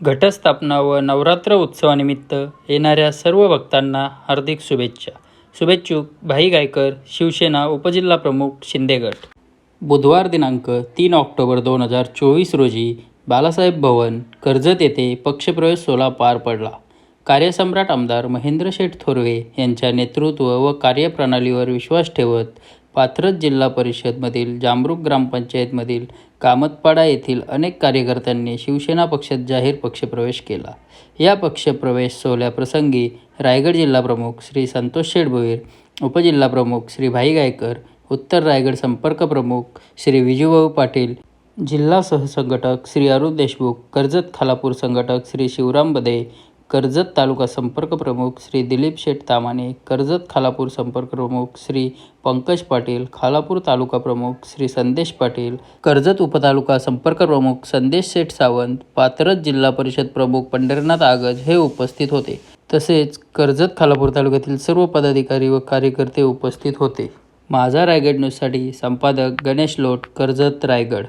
घटस्थापना व नवरात्र उत्सवानिमित्त येणाऱ्या सर्व भक्तांना हार्दिक शुभेच्छा. शुभेच्छुक भाई गायकर शिवसेना उपजिल्हा प्रमुख शिंदेगट बुधवार दिनांक तीन ऑक्टोबर दोन हजार चोवीस रोजी बालासाहेब भवन कर्जत येथे पक्षप्रवेश सोहळा पार पडला. कार्यसम्राट आमदार महेंद्र शेठ थोरवे यांच्या नेतृत्व व कार्यप्रणालीवर विश्वास ठेवत पाथरज जिल्हा परिषदमधील जामरूख ग्रामपंचायतमधील कामतपाडा येथील अनेक कार्यकर्त्यांनी शिवसेना पक्षात जाहीर पक्षप्रवेश केला. या पक्षप्रवेश सोहळ्याप्रसंगी रायगड जिल्हाप्रमुख श्री संतोष शेडभोईर उपजिल्हाप्रमुख श्री भाई गायकर उत्तर रायगड संपर्क प्रमुख श्री विजूभाऊ पाटील जिल्हा सहसंघटक श्री अरुण देशमुख कर्जत खालापूर संघटक श्री शिवराम बदे कर्जत तालुका संपर्क प्रमुख श्री दिलीप शेठ तामाने कर्जत खालापूर संपर्क प्रमुख श्री पंकज पाटील खालापूर तालुका प्रमुख श्री संदेश पाटील कर्जत उपतालुका संपर्क प्रमुख संदेश शेठ सावंत पाथरज जिल्हा परिषद प्रमुख पंढरीनाथ आगज हे उपस्थित होते. तसेच कर्जत खालापूर तालुक्यातील सर्व पदाधिकारी व कार्यकर्ते उपस्थित होते. माझा रायगड न्यूजसाठी संपादक गणेश लोट कर्जत रायगड.